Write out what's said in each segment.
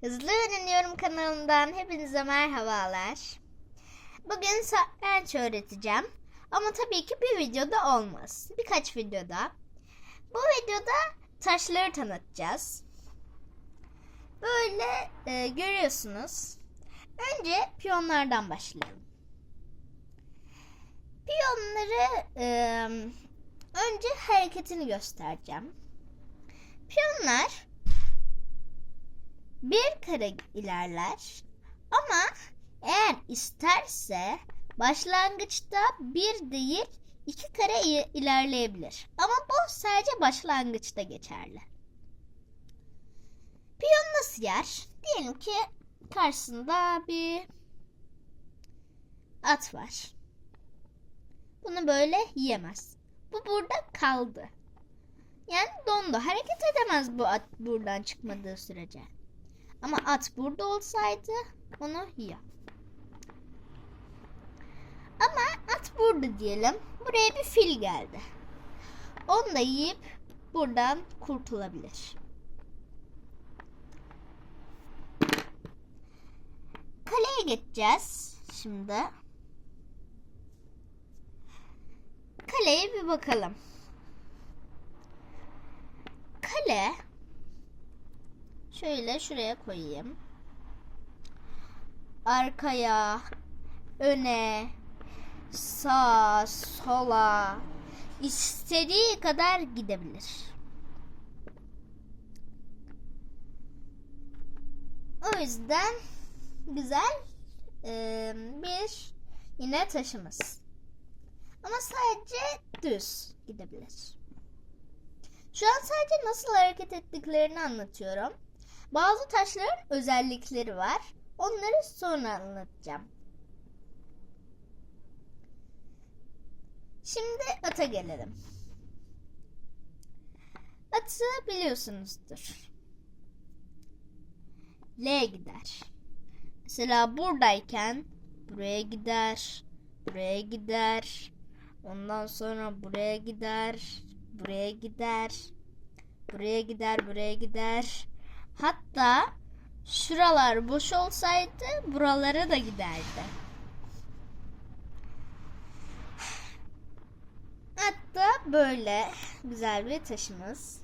Hızlı Öğreniyorum kanalından hepinize merhabalar. Bugün satranç öğreteceğim. Ama tabii ki bir videoda olmaz. Birkaç videoda. Bu videoda taşları tanıtacağız. Böyle e, görüyorsunuz. Önce piyonlardan başlayalım. Piyonları e, önce hareketini göstereceğim. Piyonlar bir kare ilerler ama eğer isterse başlangıçta bir değil iki kare ilerleyebilir. Ama bu sadece başlangıçta geçerli. Piyon nasıl yer? Diyelim ki karşısında bir at var. Bunu böyle yiyemez. Bu burada kaldı. Yani dondu. Hareket edemez bu at buradan çıkmadığı sürece. Ama at burada olsaydı onu yiyor. Ama at burada diyelim. Buraya bir fil geldi. Onu da yiyip buradan kurtulabilir. Kaleye geçeceğiz şimdi. Kaleye bir bakalım. Kale Şöyle şuraya koyayım. Arkaya, öne, sağa, sola istediği kadar gidebilir. O yüzden güzel e, bir yine taşımız. Ama sadece düz gidebilir. Şu an sadece nasıl hareket ettiklerini anlatıyorum. Bazı taşların özellikleri var. Onları sonra anlatacağım. Şimdi ata gelelim. Atı biliyorsunuzdur. L gider. Mesela buradayken buraya gider, buraya gider. Ondan sonra buraya gider, buraya gider, buraya gider, buraya gider. Hatta şuralar boş olsaydı buralara da giderdi. Hatta böyle güzel bir taşımız.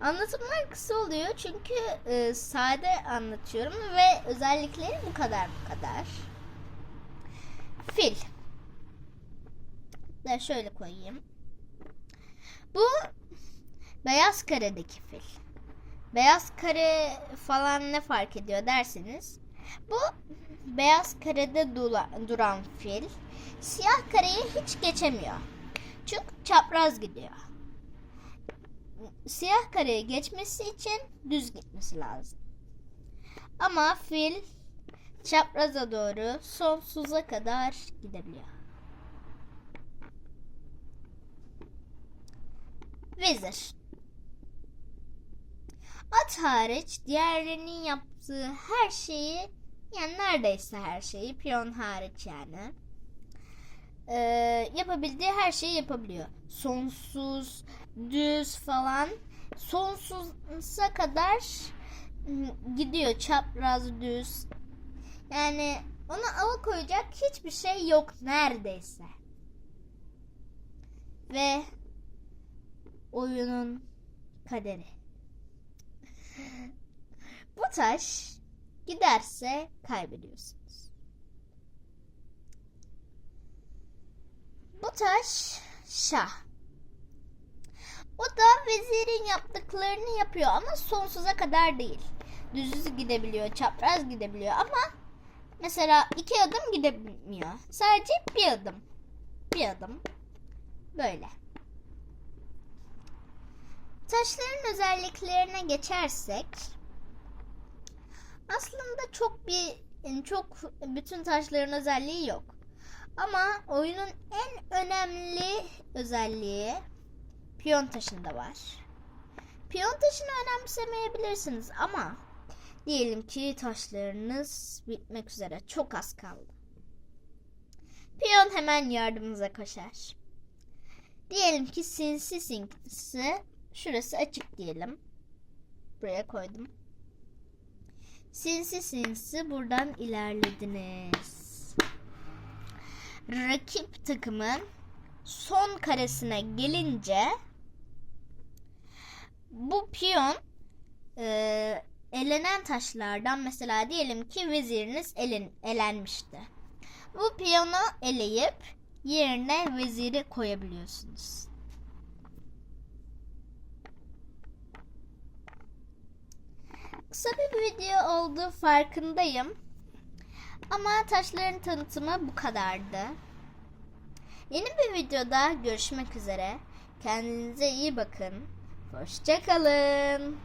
Anlatımlar kısa oluyor çünkü e, sade anlatıyorum ve özellikleri bu kadar bu kadar. Fil. Da şöyle koyayım. Bu beyaz karedeki fil. Beyaz kare falan ne fark ediyor derseniz bu beyaz karede dula- duran fil siyah kareyi hiç geçemiyor. Çünkü çapraz gidiyor. Siyah kareye geçmesi için düz gitmesi lazım. Ama fil çapraza doğru sonsuza kadar gidebiliyor. Vezir At hariç diğerlerinin yaptığı her şeyi yani neredeyse her şeyi piyon hariç yani ee, yapabildiği her şeyi yapabiliyor. Sonsuz, düz falan sonsuza kadar ım, gidiyor çapraz düz. Yani ona ava koyacak hiçbir şey yok neredeyse. Ve oyunun kaderi. Taş giderse kaybediyorsunuz. Bu taş şah. O da vezirin yaptıklarını yapıyor ama sonsuza kadar değil. Düz gidebiliyor, çapraz gidebiliyor ama mesela iki adım gidemiyor. Sadece bir adım. Bir adım. Böyle. Taşların özelliklerine geçersek aslında çok bir çok bütün taşların özelliği yok. Ama oyunun en önemli özelliği piyon taşında var. Piyon taşını önemsemeyebilirsiniz ama diyelim ki taşlarınız bitmek üzere çok az kaldı. Piyon hemen yardımınıza koşar. Diyelim ki sinsi sinsi şurası açık diyelim. Buraya koydum. Sinsi sinsi buradan ilerlediniz. Rakip takımın son karesine gelince bu piyon e, elenen taşlardan mesela diyelim ki veziriniz elen, elenmişti. Bu piyonu eleyip yerine veziri koyabiliyorsunuz. Kısa bir video oldu farkındayım. Ama taşların tanıtımı bu kadardı. Yeni bir videoda görüşmek üzere. Kendinize iyi bakın. Hoşçakalın.